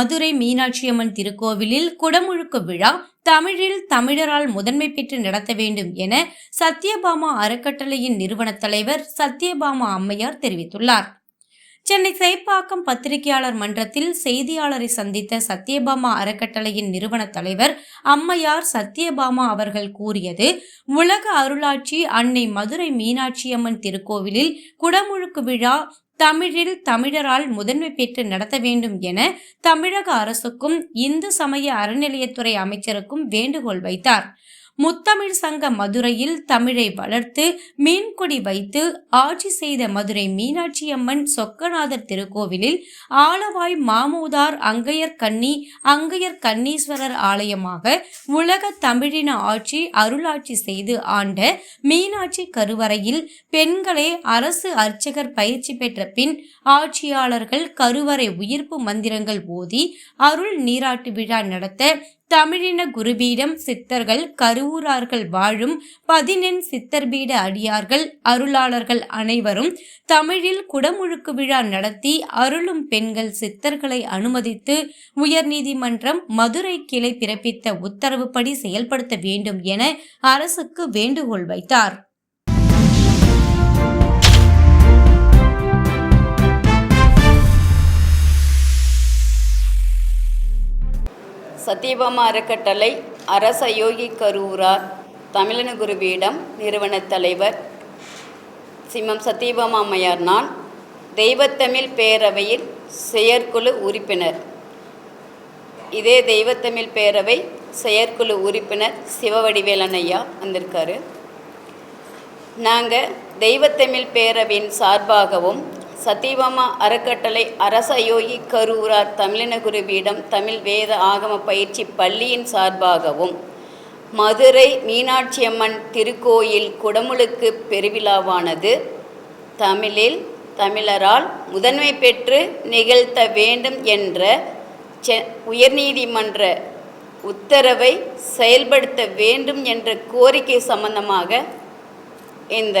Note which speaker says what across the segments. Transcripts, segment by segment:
Speaker 1: மதுரை மீனாட்சியம்மன் திருக்கோவிலில் குடமுழுக்கு விழா தமிழில் தமிழரால் முதன்மை பெற்று நடத்த வேண்டும் என சத்யபாமா அறக்கட்டளையின் நிறுவன தலைவர் சத்யபாமா அம்மையார் தெரிவித்துள்ளார். சென்னை சேப்பாக்கம் பத்திரிகையாளர் மன்றத்தில் செய்தியாளரை சந்தித்த சத்யபாமா அறக்கட்டளையின் நிறுவன தலைவர் அம்மையார் சத்யபாமா அவர்கள் கூறியது உலக அருளாட்சி அன்னை மதுரை மீனாட்சியம்மன் திருக்கோவிலில் குடமுழுக்கு விழா தமிழில் தமிழரால் முதன்மை பெற்று நடத்த வேண்டும் என தமிழக அரசுக்கும் இந்து சமய அறநிலையத்துறை அமைச்சருக்கும் வேண்டுகோள் வைத்தார். முத்தமிழ் சங்க மதுரையில் தமிழை வளர்த்து மீன்கொடி வைத்து ஆட்சி செய்த மதுரை மீனாட்சி அம்மன் சொக்கநாதர் திருக்கோவிலில் ஆலவாய் மாமூதார் அங்கையர் கன்னி அங்கையர் கன்னீஸ்வரர் ஆலயமாக உலக தமிழின ஆட்சி அருளாட்சி செய்து ஆண்ட மீனாட்சி கருவறையில் பெண்களே அரசு அர்ச்சகர் பயிற்சி பெற்ற பின் ஆட்சியாளர்கள் கருவறை உயிர்ப்பு மந்திரங்கள் ஓதி அருள் நீராட்டு விழா நடத்த தமிழின குருபீடம் சித்தர்கள் கருவூரார்கள் வாழும் பதினெண் சித்தர்பீட அடியார்கள் அருளாளர்கள் அனைவரும் தமிழில் குடமுழுக்கு விழா நடத்தி அருளும் பெண்கள் சித்தர்களை அனுமதித்து உயர்நீதிமன்றம் மதுரை கிளை பிறப்பித்த உத்தரவுப்படி செயல்படுத்த வேண்டும் என அரசுக்கு வேண்டுகோள் வைத்தார்.
Speaker 2: சத்யபாமா அறக்கட்டளை அரச யோகி கரூரார் தமிழன குருபீடம் நிறுவனத் தலைவர் சிம்மம் சத்யபாமா அம்மையார் நான் தெய்வத்தமிழ் பேரவையில் செயற்குழு உறுப்பினர். இதே தெய்வத்தமிழ் பேரவை செயற்குழு உறுப்பினர் சிவவடிவேலன் ஐயா வந்திருக்காரு. நாங்கள் தெய்வத்தமிழ் பேரவையின் சார்பாகவும் சத்தியபாமா அறக்கட்டளை அரசயோகி கரூரார் தமிழின தமிழ் வேத ஆகம பயிற்சி பள்ளியின் சார்பாகவும். மதுரை மீனாட்சியம்மன் திருக்கோயில் குடமுழுக்கு பெருவிழாவானது. தமிழில் தமிழரால் முதன்மை பெற்று நிகழ்த்த வேண்டும் என்ற செ உயர்நீதிமன்ற உத்தரவை செயல்படுத்த வேண்டும் என்ற கோரிக்கை சம்பந்தமாக இந்த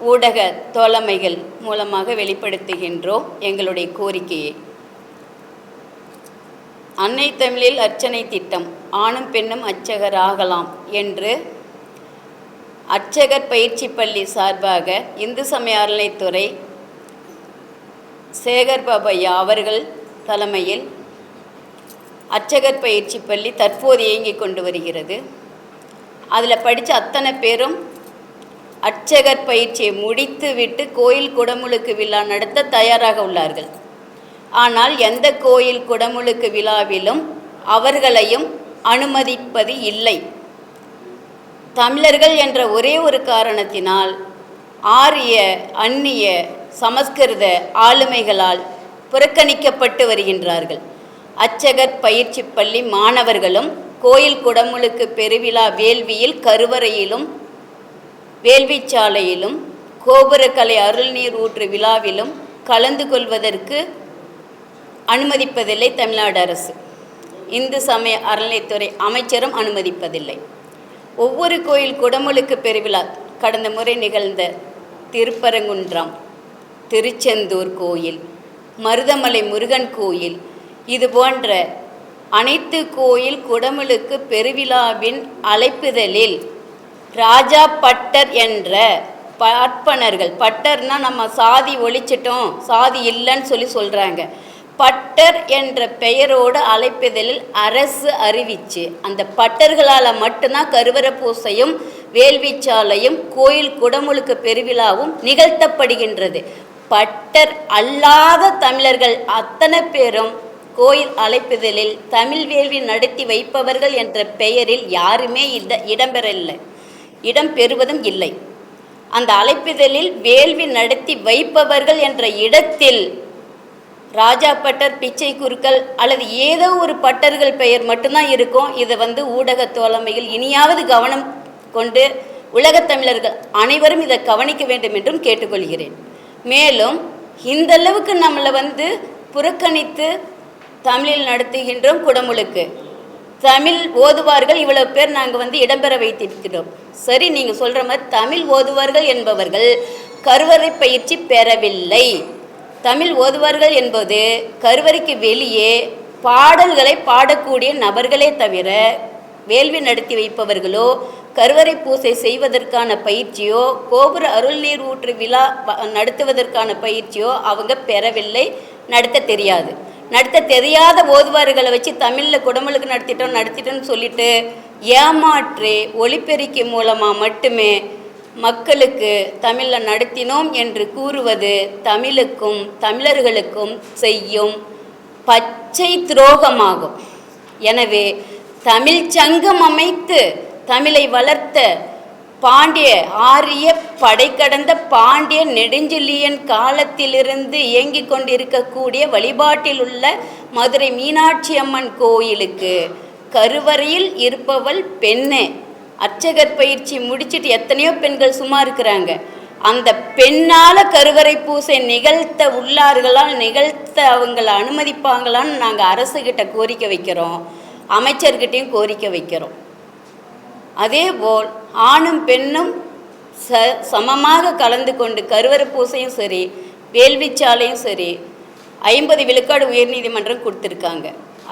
Speaker 2: ஊடக தோழமைகள் மூலமாக வெளிப்படுத்துகின்றோம் எங்களுடைய கோரிக்கையை. அன்னை தமிழில் அர்ச்சனை திட்டம் ஆணும் பெண்ணும் அர்ச்சகர் ஆகலாம் என்று அர்ச்சகர் பயிற்சி பள்ளி சார்பாக இந்து சமய அறநிலைத்துறை சேகர் பாபையா அவர்கள் தலைமையில் அர்ச்சகர் பயிற்சி பள்ளி தற்போது இயங்கிக் கொண்டு வருகிறது. அதில் படித்த அத்தனை பேரும் அர்ச்சகர் பயிற்சியை முடித்து விட்டு கோயில் குடமுழுக்கு விழா நடத்த தயாராக உள்ளார்கள். ஆனால் எந்த கோயில் குடமுழுக்கு விழாவிலும் அவர்களையும் அனுமதிப்பது இல்லை. தமிழர்கள் என்ற ஒரே ஒரு காரணத்தினால் ஆரிய அந்நிய சமஸ்கிருத ஆளுமைகளால் புறக்கணிக்கப்பட்டு வருகின்றார்கள். அச்சகர் பயிற்சி பள்ளி மாணவர்களும் கோயில் குடமுழுக்கு பெருவிழா வேள்வியில் கருவறையிலும் வேள்விச்சாலையிலும் கோபுரக்கலை அருள்நீர் ஊற்று விழாவிலும் கலந்து கொள்வதற்கு அனுமதிப்பதில்லை தமிழ்நாடு அரசு. இந்து சமய அறநிலைத்துறை அமைச்சரும் அனுமதிப்பதில்லை. ஒவ்வொரு கோயில் குடமுழுக்கு பெருவிழா கடந்த முறை நிகழ்ந்த திருப்பரங்குன்றம் திருச்செந்தூர் கோயில் மருதமலை முருகன் கோயில் இது போன்ற அனைத்து கோயில் குடமுழுக்கு பெருவிழாவின் அழைப்புதலில் ராஜா பட்டர் என்ற பார்ப்பனர்கள் பட்டர்னா நம்ம சாதி ஒழிச்சிட்டோம் சாதி இல்லைன்னு சொல்லி சொல்கிறாங்க பட்டர் என்ற பெயரோடு அழைப்பதில் அரசு அறிவிச்சு அந்த பட்டர்களால் மட்டும்தான் கருவற பூசையும் வேள்விச்சாலையும் கோயில் குடமுழுக்கு பெருவிழாவும் நிகழ்த்தப்படுகின்றது. பட்டர் அல்லாத தமிழர்கள் அத்தனை பேரும் கோயில் அழைப்புதலில் தமிழ் வேள்வி நடத்தி வைப்பவர்கள் என்ற பெயரில் யாருமே இட இடம்பெறவில்லை. இடம் பெறுவதும் இல்லை. அந்த அழைப்பிதழில் வேள்வி நடத்தி வைப்பவர்கள் என்ற இடத்தில் ராஜா பட்டர் பிச்சை குருக்கள் அல்லது ஏதோ ஒரு பட்டர்கள் பெயர் மட்டும்தான் இருக்கும். இதை வந்து ஊடக தோழமையில் இனியாவது கவனம் கொண்டு உலகத் தமிழர்கள் அனைவரும் இதை கவனிக்க வேண்டும் என்றும் கேட்டுக்கொள்கிறேன். மேலும் இந்த அளவுக்கு நம்மளை வந்து புறக்கணித்து தமிழில் நடத்துகின்றோம் குடமுழுக்கு. தமிழ் ஓதுவார்கள் இவ்வளவு பேர் நாங்கள் வந்து இடம்பெற வைத்திருக்கிறோம். சரி நீங்கள் சொல்கிற மாதிரி தமிழ் ஓதுவார்கள் என்பவர்கள் கருவறை பயிற்சி பெறவில்லை. தமிழ் ஓதுவார்கள் என்பது கருவறைக்கு வெளியே பாடல்களை பாடக்கூடிய நபர்களே தவிர வேள்வி நடத்தி வைப்பவர்களோ கருவறை பூசை செய்வதற்கான பயிற்சியோ கோபுர அருள்நீர் ஊற்று விழா நடத்துவதற்கான பயிற்சியோ அவங்க பெறவில்லை நடத்த தெரியாது. நடத்த தெரியாத ஓதுவார்களை வச்சு தமிழில் குடமுழுக்கு நடத்திட்டோம் நடத்திட்டோம்னு சொல்லிட்டு ஏமாற்றி ஒளிப்பெருக்கி மூலமாக மட்டுமே மக்களுக்கு தமிழில் நடத்தினோம் என்று கூறுவது தமிழுக்கும் தமிழர்களுக்கும் செய்யும் பச்சை துரோகமாகும். எனவே தமிழ் சங்கம் அமைத்து தமிழை வளர்த்த பாண்டிய ஆரிய படை கடந்த பாண்டிய நெடுஞ்செழியன் காலத்திலிருந்து இயங்கிக் கொண்டிருக்கக்கூடிய வழிபாட்டில் உள்ள மதுரை மீனாட்சி அம்மன் கோயிலுக்கு கருவறையில் இருப்பவள் பெண்ணே. அர்ச்சகர் பயிற்சி முடிச்சிட்டு எத்தனையோ பெண்கள் சும்மா இருக்கிறாங்க. அந்த பெண்ணால கருவறை பூசை நிகழ்த்த உள்ளார்களால் நிகழ்த்த அவங்கள அனுமதிப்பாங்களான்னு நாங்கள் அரசுகிட்ட கோரிக்கை வைக்கிறோம். அமைச்சர்கிட்டையும் கோரிக்கை வைக்கிறோம். அதே போல் ஆணும் பெண்ணும் ச சமமாக கலந்து கொண்டு கருவறை பூசையும் சரி வேள்விச்சாலையும் சரி ஐம்பது விழுக்காடு உயர்நீதிமன்றம் கொடுத்துருக்காங்க.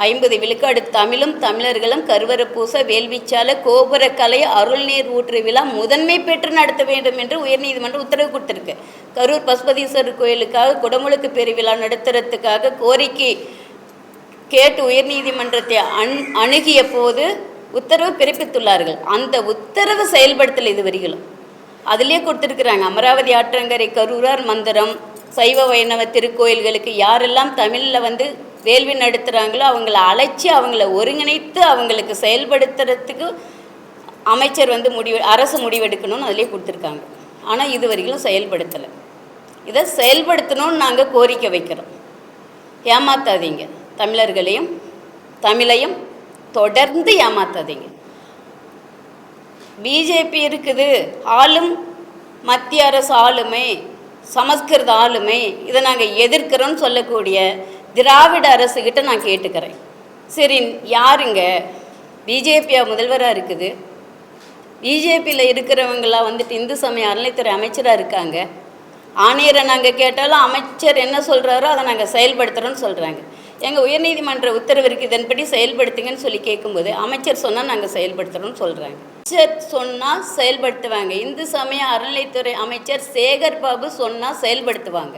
Speaker 2: ஐம்பது விழுக்காடு தமிழும் தமிழர்களும் கருவறை பூச வேள்விச்சாலை கோபுரக்கலை அருள்நீர் ஊற்று விழா முதன்மை பெற்று நடத்த வேண்டும் என்று உயர்நீதிமன்றம் உத்தரவு கொடுத்துருக்கு. கரூர் பசுபதீஸ்வரர் கோயிலுக்காக குடமுழுக்கு பெருவிழா நடத்துறதுக்காக கோரிக்கை கேட்டு உயர்நீதிமன்றத்தை அண் அணுகிய போது உத்தரவு பிறப்பித்துள்ளார்கள். அந்த உத்தரவு செயல்படுத்தல் இது வரிகளும் அதிலே கொடுத்துருக்குறாங்க அமராவதி ஆற்றங்கரை கரூரார் மந்திரம் சைவ வைணவ திருக்கோயில்களுக்கு யாரெல்லாம் தமிழில் வந்து வேள்வி நடத்துகிறாங்களோ அவங்கள அழைச்சி அவங்கள ஒருங்கிணைத்து அவங்களுக்கு செயல்படுத்துறதுக்கு அமைச்சர் வந்து முடிவு அரசு முடிவெடுக்கணும்னு அதிலே கொடுத்துருக்காங்க. ஆனால் இது வரைக்கும் செயல்படுத்தலை. இதை செயல்படுத்தணும்னு நாங்கள் கோரிக்கை வைக்கிறோம். ஏமாத்தாதீங்க. தமிழர்களையும் தமிழையும் தொடர்ந்து ஏமாத்தாதீங்க. பிஜேபி இருக்குது. ஆளும் மத்திய அரசு ஆளுமை சமஸ்கிருத ஆளுமை. இதை நாங்கள் எதிர்க்கிறோன்னு சொல்லக்கூடிய திராவிட அரசுகிட்ட நான் கேட்டுக்கிறேன். சரி யாருங்க? பிஜேபியா முதல்வராக இருக்குது? பிஜேபியில் இருக்கிறவங்களாம் வந்துட்டு இந்து சமய அறநிலைத்துறை அமைச்சராக இருக்காங்க? ஆணையரை நாங்கள் கேட்டாலும் அமைச்சர் என்ன சொல்கிறாரோ அதை நாங்கள் செயல்படுத்துகிறோன்னு சொல்கிறாங்க எங்கள் உயர்நீதிமன்ற உத்தரவிற்கு இதன்படி செயல்படுத்துங்கன்னு சொல்லி கேட்கும்போது அமைச்சர் சொன்னால் நாங்கள் செயல்படுத்துகிறோம்னு சொல்கிறாங்க அமைச்சர் சொன்னால் செயல்படுத்துவாங்க. இந்து சமய அறநிலைத்துறை அமைச்சர் சேகர் பாபு சொன்னால் செயல்படுத்துவாங்க.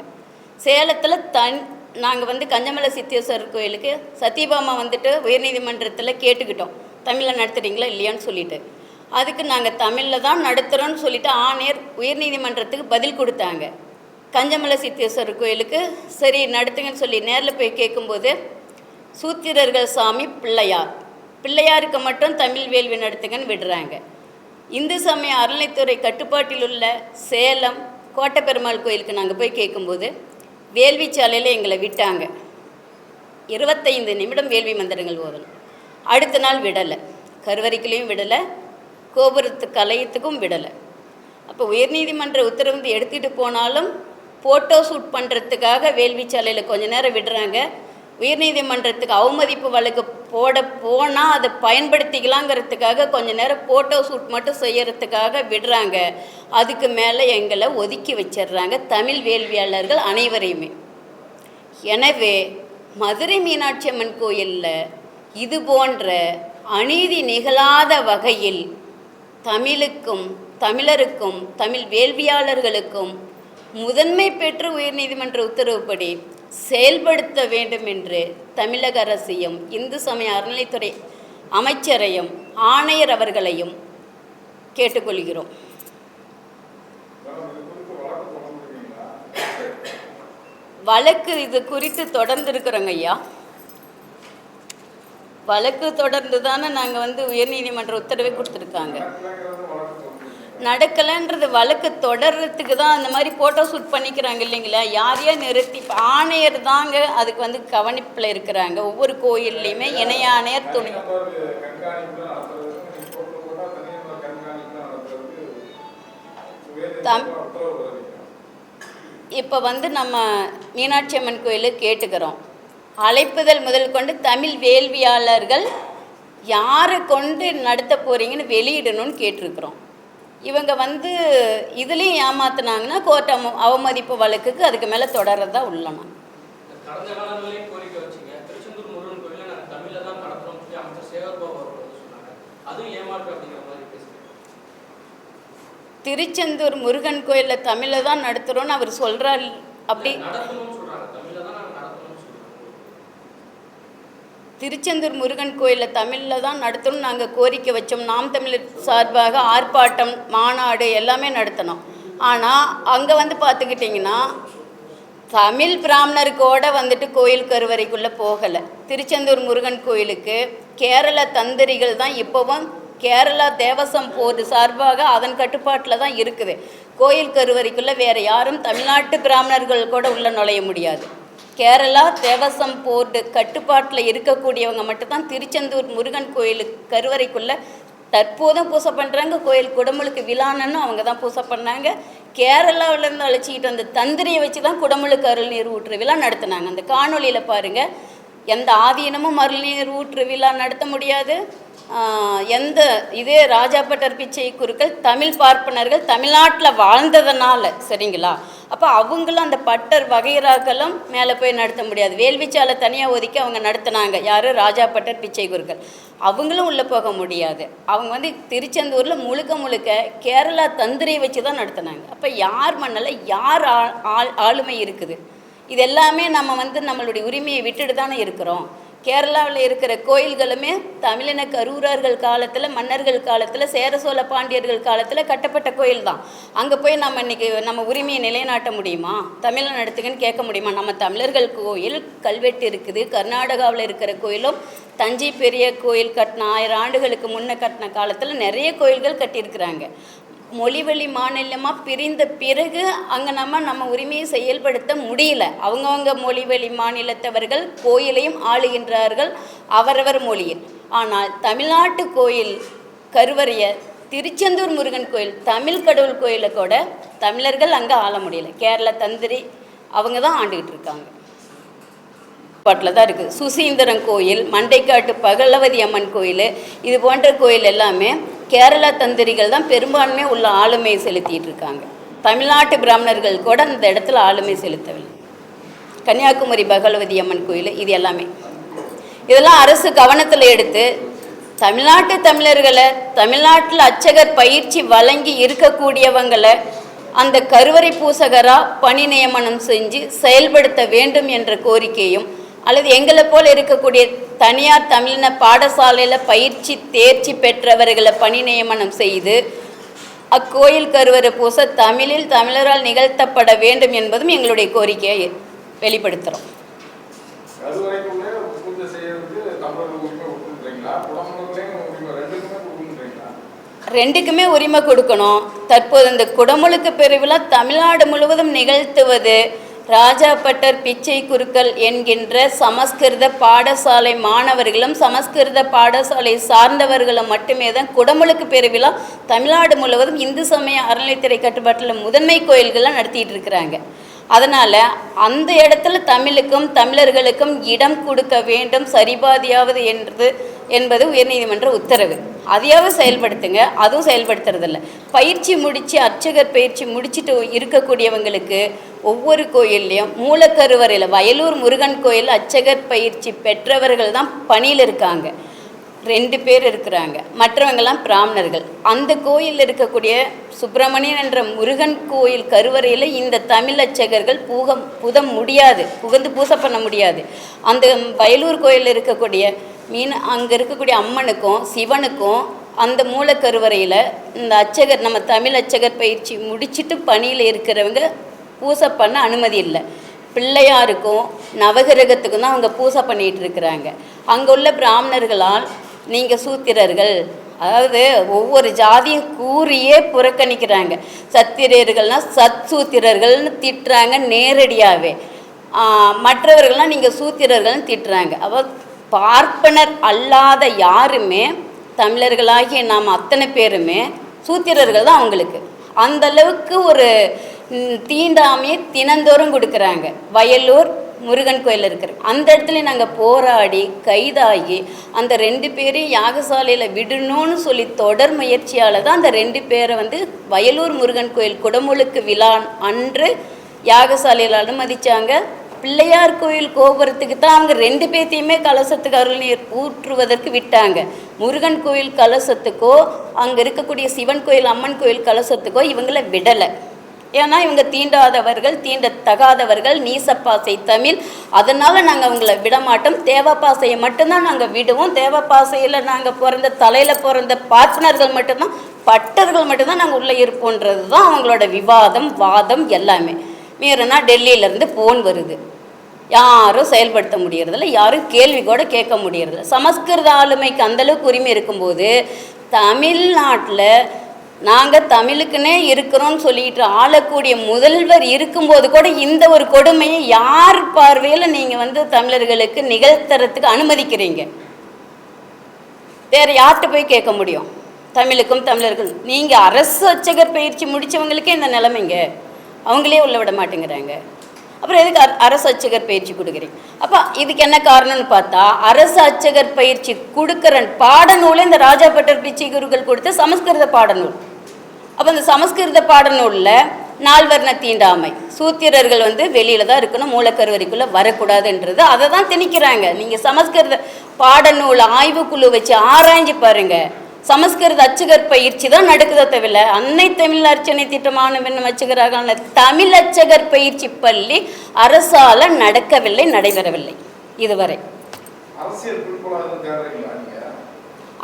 Speaker 2: சேலத்தில் தன் நாங்கள் வந்து கஞ்சமலை சித்தேஸ்வரர் கோயிலுக்கு சத்யபாமா வந்துட்டு உயர்நீதிமன்றத்தில் கேட்டுக்கிட்டோம். தமிழில் நடத்துகிறீங்களா இல்லையான்னு சொல்லிட்டு. அதுக்கு நாங்கள் தமிழில் தான் நடத்துகிறோன்னு சொல்லிட்டு ஆணையர் உயர்நீதிமன்றத்துக்கு பதில் கொடுத்தாங்க. கஞ்சமலை சித்தேஸ்வரர் கோயிலுக்கு சரி நடத்துங்கன்னு சொல்லி நேரில் போய் கேட்கும்போது சூத்திரர்கள் சாமி பிள்ளையார். பிள்ளையாருக்கு மட்டும் தமிழ் வேள்வி நடத்துங்கன்னு விடுறாங்க. இந்து சமய அறநிலைத்துறை கட்டுப்பாட்டில் உள்ள சேலம் கோட்டப்பெருமாள் கோயிலுக்கு நாங்கள் போய் கேட்கும்போது வேள்வி சாலையில் எங்களை விட்டாங்க. இருபத்தைந்து நிமிடம் வேள்வி மந்திரங்கள் ஓதணும். அடுத்த நாள் விடலை. கருவறைக்குலேயும் விடலை. கோபுரத்து கலையத்துக்கும் விடலை. அப்போ உயர்நீதிமன்ற உத்தரவு வந்து எடுத்துகிட்டு போனாலும் ஃபோட்டோ ஷூட் பண்ணுறதுக்காக வேள்வி சாலையில் கொஞ்ச நேரம் விடுறாங்க. உயர்நீதிமன்றத்துக்கு அவமதிப்பு வழக்கு போட போனால் அதை பயன்படுத்திக்கலாங்கிறதுக்காக கொஞ்ச நேரம் ஃபோட்டோ ஷூட் மட்டும் செய்யறதுக்காக விடுறாங்க. அதுக்கு மேலே எங்களை ஒதுக்கி வச்சிடுறாங்க தமிழ் வேள்வியாளர்கள் அனைவரையுமே. எனவே மதுரை மீனாட்சி அம்மன் கோயிலில் இது போன்ற அநீதி நிகழாத வகையில் தமிழுக்கும் தமிழருக்கும் தமிழ் வேள்வியாளர்களுக்கும் முதன்மை பெற்று உயர்நீதிமன்ற உத்தரவுப்படி செயல்படுத்த வேண்டும் என்று தமிழக அரசையும் இந்து சமய அறநிலைத்துறை அமைச்சரையும் ஆணையர் அவர்களையும் கேட்டுக்கொள்கிறோம். வழக்கு இது குறித்து தொடர்ந்து இருக்கிறோங்க ஐயா. வழக்கு தொடர்ந்து தானே நாங்கள் வந்து உயர்நீதிமன்ற உத்தரவை கொடுத்துருக்காங்க. நடக்கலைன்றது வழக்கு தொடர்றதுக்கு தான் அந்த மாதிரி ஃபோட்டோ ஷூட் பண்ணிக்கிறாங்க இல்லைங்களா? யாரையா நிறுத்தி இப்போ ஆணையர் தாங்க அதுக்கு வந்து கவனிப்பில் இருக்கிறாங்க. ஒவ்வொரு கோயில்லையுமே இணை ஆணையர் துணை. தம் இப்போ வந்து நம்ம மீனாட்சி அம்மன் கோயிலுக்கு கேட்டுக்கிறோம். அழைப்புதல் முதல் கொண்டு தமிழ் வேள்வியாளர்கள் யாரை கொண்டு நடத்த போகிறீங்கன்னு வெளியிடணும்னு கேட்டிருக்கிறோம். இவங்க வந்து இதுலேயும் ஏமாத்துனாங்கன்னா கோர்ட் அவ- அவமதிப்பு வழக்குக்கு அதுக்கு மேலே
Speaker 3: மாதிரி பேசுகிறேன்
Speaker 2: திருச்செந்தூர் முருகன் கோயிலில் தமிழில் தான் நடத்துகிறோன்னு அவர் சொல்கிறார் அப்படி
Speaker 3: நடத்தணும்னு சொல்கிறாங்க தமிழில் தான் நாங்கள் நடத்தணும்னு சொல்கிறாங்க
Speaker 2: திருச்செந்தூர் முருகன் கோயிலில் தமிழில் தான் நடத்தணும்னு நாங்கள் கோரிக்கை வச்சோம். நாம் தமிழர் சார்பாக ஆர்ப்பாட்டம் மாநாடு எல்லாமே நடத்தினோம் ஆனால் அங்கே வந்து பார்த்துக்கிட்டிங்கன்னா தமிழ் பிராமணருக்கோட வந்துட்டு கோயில் கருவறைக்குள்ளே போகலை. திருச்செந்தூர் முருகன் கோயிலுக்கு கேரள தந்திரிகள் தான் இப்போவும் கேரளா தேவசம் போர்டு சார்பாக அதன் கட்டுப்பாட்டில் தான் இருக்குது. கோயில் கருவறைக்குள்ளே வேறு யாரும் தமிழ்நாட்டு பிராமணர்கள் கூட உள்ளே நுழைய முடியாது. கேரளா தேவசம் போர்டு கட்டுப்பாட்டில் இருக்கக்கூடியவங்க மட்டும்தான் திருச்செந்தூர் முருகன் கோயிலுக்கு கருவறைக்குள்ளே தற்போதும் பூசை பண்ணுறாங்க கோயில் குடமுழுக்கு விழான்னு அவங்க தான் பூசை பண்ணாங்க. கேரளாவிலேருந்து அழைச்சிக்கிட்டு வந்த தந்திரியை வச்சு தான் குடமுழுக்கு அருள் நீர் ஊற்று விழா நடத்தினாங்க. அந்த காணொளியில் பாருங்கள் எந்த ஆதீனமும் அருள் நீர் ஊற்று விழா நடத்த முடியாது. எந்த இதே ராஜாப்பட்டர் பிச்சை குருக்கள் தமிழ் பார்ப்பனர்கள் தமிழ்நாட்டில் வாழ்ந்ததுனால சரிங்களா? அப்போ அவங்களும் அந்த பட்டர் வகைராக்களும் மேலே போய் நடத்த முடியாது. வேள்விச்சாலை தனியாக ஒதுக்கி அவங்க நடத்துனாங்க. யார்? ராஜாப்பட்டர் பிச்சை குருக்கள். அவங்களும் உள்ளே போக முடியாது. அவங்க வந்து திருச்செந்தூரில் முழுக்க முழுக்க கேரளா தந்திரியை வச்சு தான் நடத்துனாங்க. அப்போ யார் மண்ணில் யார் ஆள் ஆளுமை இருக்குது? இது எல்லாமே நம்ம வந்து நம்மளுடைய உரிமையை விட்டுட்டு தானே இருக்கிறோம். கேரளாவில் இருக்கிற கோயில்களுமே தமிழின கரூரர்கள் காலத்தில் மன்னர்கள் காலத்தில் சேர சோழ பாண்டியர்கள் காலத்தில் கட்டப்பட்ட கோயில் தான் அங்கே போய் நம்ம இன்னைக்கு நம்ம உரிமையை நிலைநாட்ட முடியுமா? தமிழை நடத்துங்கன்னு கேட்க முடியுமா? நம்ம தமிழர்கள் கோயில் கல்வெட்டு இருக்குது. கர்நாடகாவில் இருக்கிற கோயிலும் தஞ்சை பெரிய கோயில் கட்டின ஆயிரம் ஆண்டுகளுக்கு முன்னே கட்டின காலத்தில் நிறைய கோயில்கள் கட்டியிருக்கிறாங்க. மொழிவழி மாநிலமாக பிரிந்த பிறகு அங்கே நம்ம நம்ம உரிமையை செயல்படுத்த முடியல. அவங்கவங்க மொழிவழி மாநிலத்தவர்கள் கோயிலையும் ஆளுகின்றார்கள் அவரவர் மொழியில். ஆனால் தமிழ்நாட்டு கோயில் கருவறைய திருச்செந்தூர் முருகன் கோயில் தமிழ் கடவுள் கோயிலை கூட தமிழர்கள் அங்கே ஆள முடியல. கேரள தந்திரி அவங்க தான் ஆண்டுகிட்டு இருக்காங்க. பாட்டில் தான் இருக்குது சுசீந்திரன் கோயில் மண்டைக்காட்டு பகலவதி அம்மன் கோயில் இது போன்ற கோயில் எல்லாமே கேரளா தந்திரிகள் தான் பெரும்பான்மை உள்ள ஆளுமையை செலுத்திட்டு இருக்காங்க. தமிழ்நாட்டு பிராமணர்கள் கூட அந்த இடத்துல ஆளுமை செலுத்தவில்லை. கன்னியாகுமரி பகவதி அம்மன் கோயில் இது எல்லாமே. இதெல்லாம் அரசு கவனத்தில் எடுத்து தமிழ்நாட்டு தமிழர்களை தமிழ்நாட்டில் அச்சகர் பயிற்சி வழங்கி இருக்கக்கூடியவங்களை அந்த கருவறை பூசகராக பணி நியமனம் செஞ்சு செயல்படுத்த வேண்டும் என்ற கோரிக்கையும் அல்லது எங்களை போல் இருக்கக்கூடிய தனியார் தமிழின பாடசாலையில் பயிற்சி தேர்ச்சி பெற்றவர்களை பணி நியமனம் செய்து அக்கோயில் கருவறை பூச தமிழில் தமிழரால் நிகழ்த்தப்பட வேண்டும் என்பதும் எங்களுடைய கோரிக்கையை வெளிப்படுத்துகிறோம்
Speaker 4: ரெண்டுக்குமே
Speaker 2: உரிமை கொடுக்கணும். தற்போது இந்த குடமுழுக்கு பெருவிழா தமிழ்நாடு முழுவதும் நிகழ்த்துவது ராஜாபட்டர் பிச்சை குருக்கள் என்கின்ற சமஸ்கிருத பாடசாலை மாணவர்களும் சமஸ்கிருத பாடசாலை சார்ந்தவர்களும் மட்டுமே தான் குடமுழுக்கு பெருவிழா தமிழ்நாடு முழுவதும் இந்து சமய அறநிலைத்துறை கட்டுப்பாட்டில் முதன்மை கோயில்கள்லாம் நடத்திட்டு இருக்கிறாங்க. அதனால் அந்த இடத்துல தமிழுக்கும் தமிழர்களுக்கும் இடம் கொடுக்க வேண்டும் சரிபாதியாவது என்று என்பது உயர்நீதிமன்ற உத்தரவு. அதையாவது செயல்படுத்துங்க அதுவும் செயல்படுத்துறதில்ல. பயிற்சி முடித்து அர்ச்சகர் பயிற்சி முடிச்சுட்டு இருக்கக்கூடியவங்களுக்கு ஒவ்வொரு கோயில்லையும் மூலக்கருவறையில் வயலூர் முருகன் கோயில் அர்ச்சகர் பயிற்சி பெற்றவர்கள் தான் பணியில் இருக்காங்க. ரெண்டு பேர் இருக்கிறாங்க. மற்றவங்கெல்லாம் பிராமணர்கள். அந்த கோயிலில் இருக்கக்கூடிய சுப்பிரமணியன் என்ற முருகன் கோயில் கருவறையில் இந்த தமிழ் அர்ச்சகர்கள் புக புத முடியாது. புகுந்து பூசை பண்ண முடியாது. அந்த வயலூர் கோயிலில் இருக்கக்கூடிய மீன் அங்கே இருக்கக்கூடிய அம்மனுக்கும் சிவனுக்கும் அந்த மூலக்கருவறையில் இந்த அச்சகர் நம்ம தமிழ் அச்சகர் பயிற்சி முடிச்சிட்டு பணியில் இருக்கிறவங்க பூசை பண்ண அனுமதி இல்லை. பிள்ளையாருக்கும் நவகிரகத்துக்கும் தான் அவங்க பூசை பண்ணிகிட்டு இருக்கிறாங்க. அங்கே உள்ள பிராமணர்களால் நீங்கள் சூத்திரர்கள். அதாவது ஒவ்வொரு ஜாதியும் கூறியே புறக்கணிக்கிறாங்க. சத்திரியர்கள்னால் சத் சூத்திரர்கள்னு திட்டுறாங்க நேரடியாகவே மற்றவர்கள்லாம் நீங்கள் சூத்திரர்கள்னு திட்டுறாங்க. அப்போ பார்ப்பனர் அல்லாத யாருமே தமிழர்களாகிய நாம் அத்தனை பேருமே சூத்திரர்கள் தான் அவங்களுக்கு. அந்த அளவுக்கு ஒரு தீண்டாமையை தினந்தோறும் கொடுக்குறாங்க. வயலூர் முருகன் கோயில் இருக்கிற அந்த இடத்துல நாங்கள் போராடி கைதாகி அந்த ரெண்டு பேரையும் யாகசாலையில் விடணும்னு சொல்லி தொடர் முயற்சியால் தான் அந்த ரெண்டு பேரை வந்து வயலூர் முருகன் கோயில் குடமுழுக்கு விழா அன்று யாகசாலையில் அனுமதித்தாங்க பிள்ளையார் கோயில் கோபுரத்துக்கு தான் அவங்க ரெண்டு பேர்த்தையுமே கலசத்துக்கு அருள் நீர் ஊற்றுவதற்கு விட்டாங்க. முருகன் கோயில் கலசத்துக்கோ அங்கே இருக்கக்கூடிய சிவன் கோயில் அம்மன் கோயில் கலசத்துக்கோ இவங்கள விடலை. ஏன்னா இவங்க தீண்டாதவர்கள் தீண்டத்தகாதவர்கள் நீசப்பாசை தமிழ். அதனால் நாங்கள் அவங்கள விட மாட்டோம் தேவப்பாசையை மட்டும்தான் நாங்கள் விடுவோம். தேவப்பாசையில் நாங்கள் பிறந்த தலையில் பிறந்த பார்ப்பனர்கள் மட்டும்தான் பட்டர்கள் மட்டும்தான் நாங்கள் உள்ளே இருப்போன்றது தான் அவங்களோட விவாதம் வாதம் எல்லாமே. மீறினா டெல்லியிலேருந்து ஃபோன் வருது. யாரும் செயல்படுத்த முடியறதில்ல யாரும் கேள்வி கூட கேட்க முடியறதில்ல. சமஸ்கிருத ஆளுமைக்கு அந்தளவுக்கு உரிமை இருக்கும்போது தமிழ்நாட்டில் நாங்கள் தமிழுக்குன்னே இருக்கிறோம்னு சொல்லிட்டு ஆளக்கூடிய முதல்வர் இருக்கும்போது கூட இந்த ஒரு கொடுமையை யார் பார்வையில் நீங்கள் வந்து தமிழர்களுக்கு நிகழ்த்துறதுக்கு அனுமதிக்கிறீங்க? வேற யார்கிட்ட போய் கேட்க முடியும்? தமிழுக்கும் தமிழர்கள். நீங்கள் அரசு அச்சகர் பயிற்சி முடித்தவங்களுக்கே இந்த நிலைமைங்க. அவங்களே உள்ள விட மாட்டேங்கிறாங்க. அப்புறம் எதுக்கு அரசு அச்சகர் பயிற்சி கொடுக்குறீங்க? அப்போ இதுக்கு என்ன காரணம்னு பார்த்தா அரசு அச்சகர் பயிற்சி கொடுக்குற பாடநூலே இந்த ராஜா பட்டர் பிச்சை குருக்கள் கொடுத்த சமஸ்கிருத பாடநூல். அப்போ இந்த சமஸ்கிருத பாடநூலில் நால்வர்ண தீண்டாமை. சூத்திரர்கள் வந்து வெளியில தான் இருக்கணும் மூலக்கருவறைக்குள்ளே வரக்கூடாதுன்றது. அதை தான் திணிக்கிறாங்க. நீங்கள் சமஸ்கிருத பாடநூல் ஆய்வுக்குழு வச்சு ஆராய்ஞ்சு பாருங்கள் சமஸ்கிருத அச்சகர் பயிற்சி தான் நடக்குதோ தவிர அன்னை தமிழ் அர்ச்சனை திட்டமான விண்ணம் அச்சகராக தமிழ் அச்சகர் பயிற்சி பள்ளி அரசால நடக்கவில்லை நடைபெறவில்லை. இதுவரை.
Speaker 4: பின்புலம்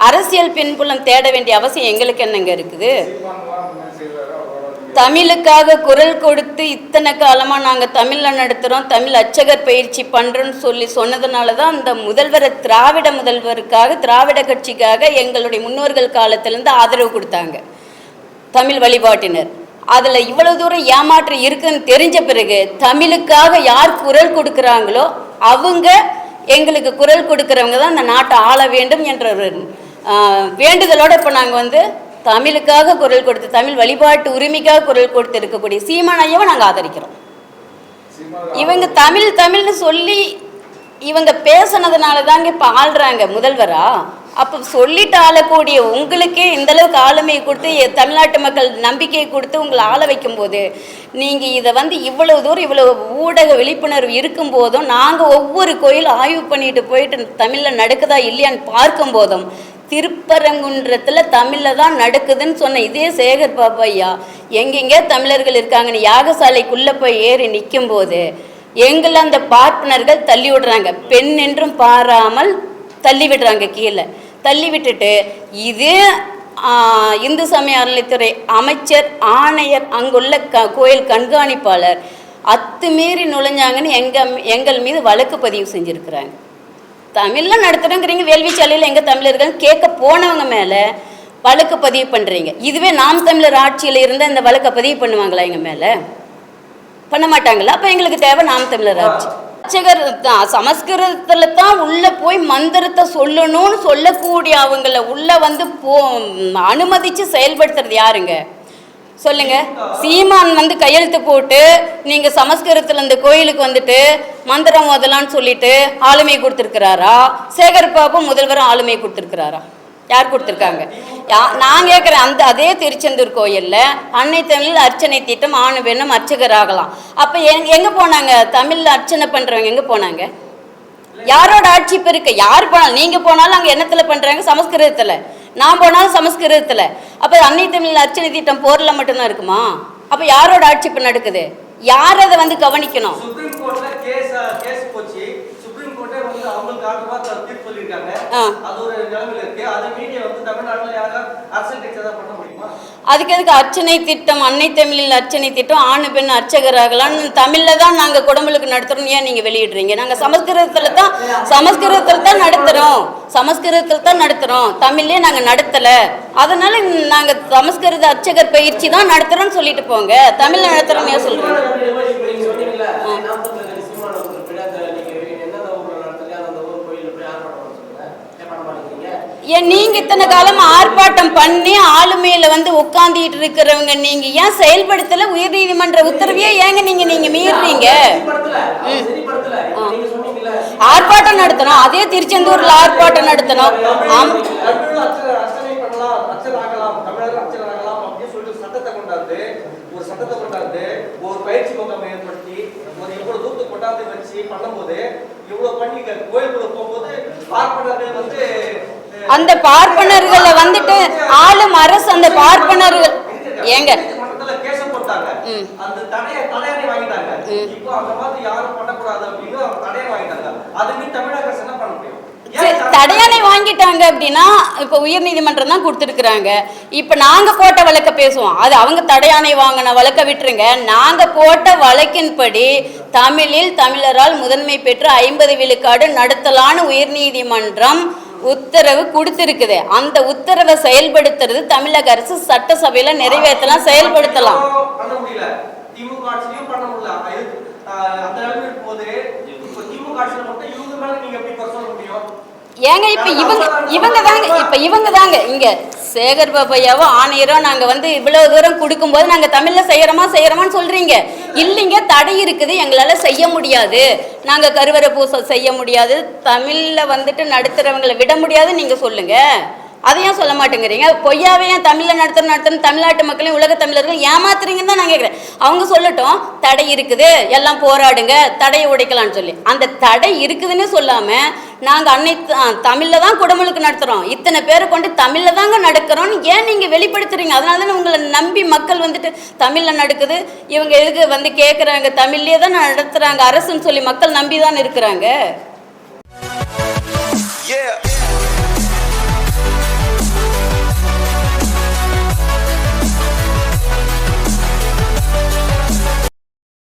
Speaker 2: அரசியல் பின்புலம் தேட வேண்டிய அவசியம் எங்களுக்கு என்னங்க இருக்குது
Speaker 4: சீமான்லாம் இந்த மாதிரி செய்யறாரு அவரோட நீங்க
Speaker 2: தமிழுக்காக குரல் கொடுத்து இத்தனை காலமாக நாங்கள் தமிழில் நடத்துகிறோம் தமிழ் அச்சகர் பயிற்சி பண்ணுறோன்னு சொல்லி சொன்னதுனால தான் அந்த முதல்வரை திராவிட முதல்வருக்காக திராவிட கட்சிக்காக எங்களுடைய முன்னோர்கள் காலத்திலேருந்து ஆதரவு கொடுத்தாங்க. தமிழ் வழிபாட்டினர். அதில் இவ்வளோ தூரம் ஏமாற்றம் இருக்குன்னு தெரிஞ்ச பிறகு தமிழுக்காக யார் குரல் கொடுக்குறாங்களோ அவங்க எங்களுக்கு குரல் கொடுக்குறவங்க தான் இந்த நாட்டை ஆள வேண்டும் என்ற ஒரு வேண்டுதலோடு இப்போ நாங்கள் வந்து தமிழுக்காக குரல் கொடுத்து தமிழ் வழிபாட்டு உரிமைக்காக குரல் கொடுத்து இருக்கக்கூடிய சீமான் ஐயாவை நாங்கள் ஆதரிக்கிறோம். இவங்க தமிழ் தமிழ்னு சொல்லி இவங்க பேசுனதுனால தாங்க இப்போ ஆள்றாங்க முதல்வரா. அப்போ சொல்லிட்டு ஆளக்கூடிய உங்களுக்கே இந்த அளவுக்கு ஆளுமையை கொடுத்து தமிழ்நாட்டு மக்கள் நம்பிக்கையை கொடுத்து உங்களை ஆள வைக்கும்போது நீங்கள் இதை வந்து இவ்வளவு தூரம் இவ்வளவு ஊடக விழிப்புணர்வு இருக்கும் போதும் நாங்கள் ஒவ்வொரு கோயில் ஆய்வு பண்ணிட்டு போயிட்டு தமிழில் நடக்குதா இல்லையான்னு பார்க்கும் போதும் திருப்பரங்குன்றத்தில் தமிழில் தான் நடக்குதுன்னு சொன்ன இதே சேகர் பாபையா எங்கெங்கே தமிழர்கள் இருக்காங்கன்னு யாகசாலைக்குள்ளே போய் ஏறி நிற்கும் போது எங்களை அந்த பார்ப்பனர்கள் தள்ளி விடுறாங்க. பெண் என்றும் பாராமல் தள்ளி விடுறாங்க கீழே. தள்ளி விட்டுட்டு இதே இந்து சமய அறநிலைத்துறை அமைச்சர் ஆணையர் அங்குள்ள க கோயில் கண்காணிப்பாளர் அத்துமீறி நுழைஞ்சாங்கன்னு எங்கள் எங்கள் மீது வழக்கு பதிவு செஞ்சுருக்கிறாங்க. தமிழில் நடத்துகிறோங்கிறீங்க வேள்விச்சாலையில் எங்கள் தமிழர்கள் கேட்க போனவங்க மேலே வழக்கு பதிவு பண்ணுறீங்க இதுவே நாம் தமிழர் ஆட்சியில் இருந்தால் இந்த வழக்கை பதிவு பண்ணுவாங்களா எங்கள் மேலே? பண்ண மாட்டாங்களா? அப்போ எங்களுக்கு தேவை நாம் தமிழர் ஆட்சி. அர்ச்சகர் தான் சமஸ்கிருதத்தில் தான் உள்ளே போய் மந்திரத்தை சொல்லணும்னு சொல்லக்கூடிய அவங்கள உள்ளே வந்து போ அனுமதித்து செயல்படுத்துறது யாருங்க? சொல்லுங்க. சீமான் வந்து கையெழுத்து போட்டு நீங்க சமஸ்கிருதத்துல இந்த கோயிலுக்கு வந்துட்டு மந்திரம் ஓதலான்னு சொல்லிட்டு ஆளுமை கொடுத்துருக்கிறாரா? சேகர் பாபு முதல்வரும் ஆளுமை கொடுத்துருக்கிறாரா? யார் கொடுத்துருக்காங்க? யா நான் கேட்குறேன் அந்த அதே திருச்செந்தூர் கோயிலில் அன்னை தமிழ் அர்ச்சனை திட்டம் ஆணு பெண்ணும் அர்ச்சகர் ஆகலாம். அப்போ எங் எங்கே போனாங்க? தமிழில் அர்ச்சனை பண்ணுறவங்க எங்கே போனாங்க? யாரோட ஆட்சி இப்போ இருக்கு? யார் போனாலும் நீங்கள் போனாலும் அங்கே என்னத்தில் பண்ணுறாங்க சமஸ்கிருதத்தில். நான் போனாலும் சமஸ்கிருதத்தில். அப்போ அன்னை தமிழ் அர்ச்சனை திட்டம் போரில் மட்டும்தான் இருக்குமா? அப்போ யாரோட ஆட்சி இப்போ நடக்குது? யார் அதை வந்து கவனிக்கணும்?
Speaker 5: அவங்களுக்கு ஆதரவா த- தீர்ப்பு சொல்லியிருக்காங்க.
Speaker 2: ஆ.
Speaker 5: அது ஒரு நிலைமையில இருக்கு. அது மீடியா வந்து தமிழ்நாட்டுல யாராவது அரசியல் கட்சி தான் பண்ண முடியுமா?
Speaker 2: அதுக்கு எதுக்கு அர்ச்சனை திட்டம் அன்னை தமிழில் அர்ச்சனை திட்டம் ஆணு பெண் அர்ச்சகராகலாம்னு தமிழில் தான் நாங்கள் குடம்புலுக்கு நடத்துகிறோம் ஏன் நீங்கள் வெளியிடுறீங்க? நாங்கள் சமஸ்கிருதத்தில் தான் சமஸ்கிருதத்தில் தான் நடத்துகிறோம் சமஸ்கிருதத்தில் தான் நடத்துகிறோம் தமிழ்லேயே நாங்கள் நடத்தலை. அதனால நாங்கள் சமஸ்கிருத அர்ச்சகர் பயிற்சி தான் நடத்துகிறோம்னு சொல்லிட்டு போங்க. தமிழில் நடத்துகிறோம் ஏன் சொல்கிறீங்க
Speaker 6: நீங்க சொன்னீங்கல்ல, நாம் தமிழர் சீமான் ஒருத்தர் பின்னாடி நீங்க என்னென்ன ஊர்ல நடத்துறீங்க, அந்தந்த ஊர் கோயில்ல போய் ஆர்ப்பாட்டம் பண்ண சொல்லுங்க. ஏன்
Speaker 2: நீங்க இத்தனை காலம் ஆர்ப்பாட்டம் பண்ணி ஆளுமையில வந்து உட்கார்ந்துட்டு இருக்கிறவங்க நீங்க ஏன் செயல்படுத்தல? உயர்நீதிமன்ற உத்தரவையே ஏங்க நீங்க நீங்க
Speaker 6: மீறீங்க?
Speaker 2: ஆர்ப்பாட்டம் நடத்தணும் அதே திருச்செந்தூர்ல ஆர்ப்பாட்டம் நடத்தணும். ஆம்.
Speaker 5: தமிழ்ல அச்ச- அர்ச்சனை பண்ணலாம் அர்ச்சனாகலாம் தமிழர் அர்ச்சனாகலாம் அப்படின்னு சொல்லிட்டு சட்டத்தை கொண்டாந்து ஒரு சட்டத்தை கொண்டாந்து ஒரு பயிற்சி முகாம் ஏற்படுத்தி ஒரு இவ்வளவு தூரத்துக்கு கொண்டாந்து வச்சு பண்ணும்போது இவ்வளவு பண்ணி கோயிலுக்குள்ள போகும்போது பார்ப்பனர்கள் வந்து அஹ்,
Speaker 2: அந்த பார்ப்பனர்களை வந்துட்டு ஆளும் அரசு அந்த பார்ப்பனர்கள். ஏங்க?
Speaker 5: மன்றத்துல கேஸ் போட்டாங்க.
Speaker 2: ம்.
Speaker 5: அந்த தடையை தடையாணை வாங்கிட்டாங்க. இப்போ அப்படின்னு
Speaker 2: இப்ப உயர்நீதிமன்றம் தான் கொடுத்துருக்குறாங்க. இப்ப நாங்க போட்ட வழக்க பேசுவோம். அது அவங்க தடையாணை வாங்கின வழக்க விட்டுருங்க. நாங்க போட்ட வழக்கின்படி தமிழில் தமிழரால் முதன்மை பெற்று ஐம்பது விழுக்காடு நடத்தலான்னு உயர்நீதிமன்றம் உத்தரவு கொடுத்திருக்குது. அந்த உத்தரவை செயல்படுத்துறது தமிழக அரசு சட்டசபையில நிறைவேற்றலாம் செயல்படுத்தலாம். ஏங்க இப்ப இவங்க இவங்க தாங்க இப்ப இவங்க தாங்க. இங்க சேகர் பாபையாவோ ஆணையரோ நாங்க வந்து இவ்வளவு தூரம் கொடுக்கும்போது நாங்க தமிழ்ல செய்யறோமா செய்யறோமான்னு சொல்றீங்க. இல்லைங்க தடை இருக்குது எங்களால செய்ய முடியாது. நாங்க கருவறை பூசை செய்ய முடியாது. தமிழ்ல வந்துட்டு நடத்துறவங்களை விட முடியாது நீங்க சொல்லுங்க. அதையும் சொல்ல மாட்டேங்கிறீங்க? பொய்யாவே ஏன் தமிழ்ல நடத்துற நடத்தணும் தமிழ்நாட்டு மக்களையும் உலக தமிழர்கள் ஏமாத்துறீங்கன்னு தான் நான் கேட்குறேன் அவங்க சொல்லட்டும் தடை இருக்குது எல்லாம் போராடுங்க தடையை உடைக்கலாம்னு சொல்லி. அந்த தடை இருக்குதுன்னு சொல்லாம நாங்க அன்னை தமிழில் தமிழ்ல தான் குடமுழுக்கு நடத்துறோம். இத்தனை பேரை கொண்டு தமிழ்ல தாங்க நடக்கிறோம்னு ஏன் நீங்க வெளிப்படுத்துறீங்க? அதனால தானே உங்களை நம்பி மக்கள் வந்துட்டு தமிழ்ல நடக்குது. இவங்க எதுக்கு வந்து கேட்குறாங்க தமிழ்லயே தான் நடத்துறாங்க அரசுன்னு சொல்லி மக்கள் நம்பி தான் இருக்கிறாங்க.
Speaker 7: Yeah.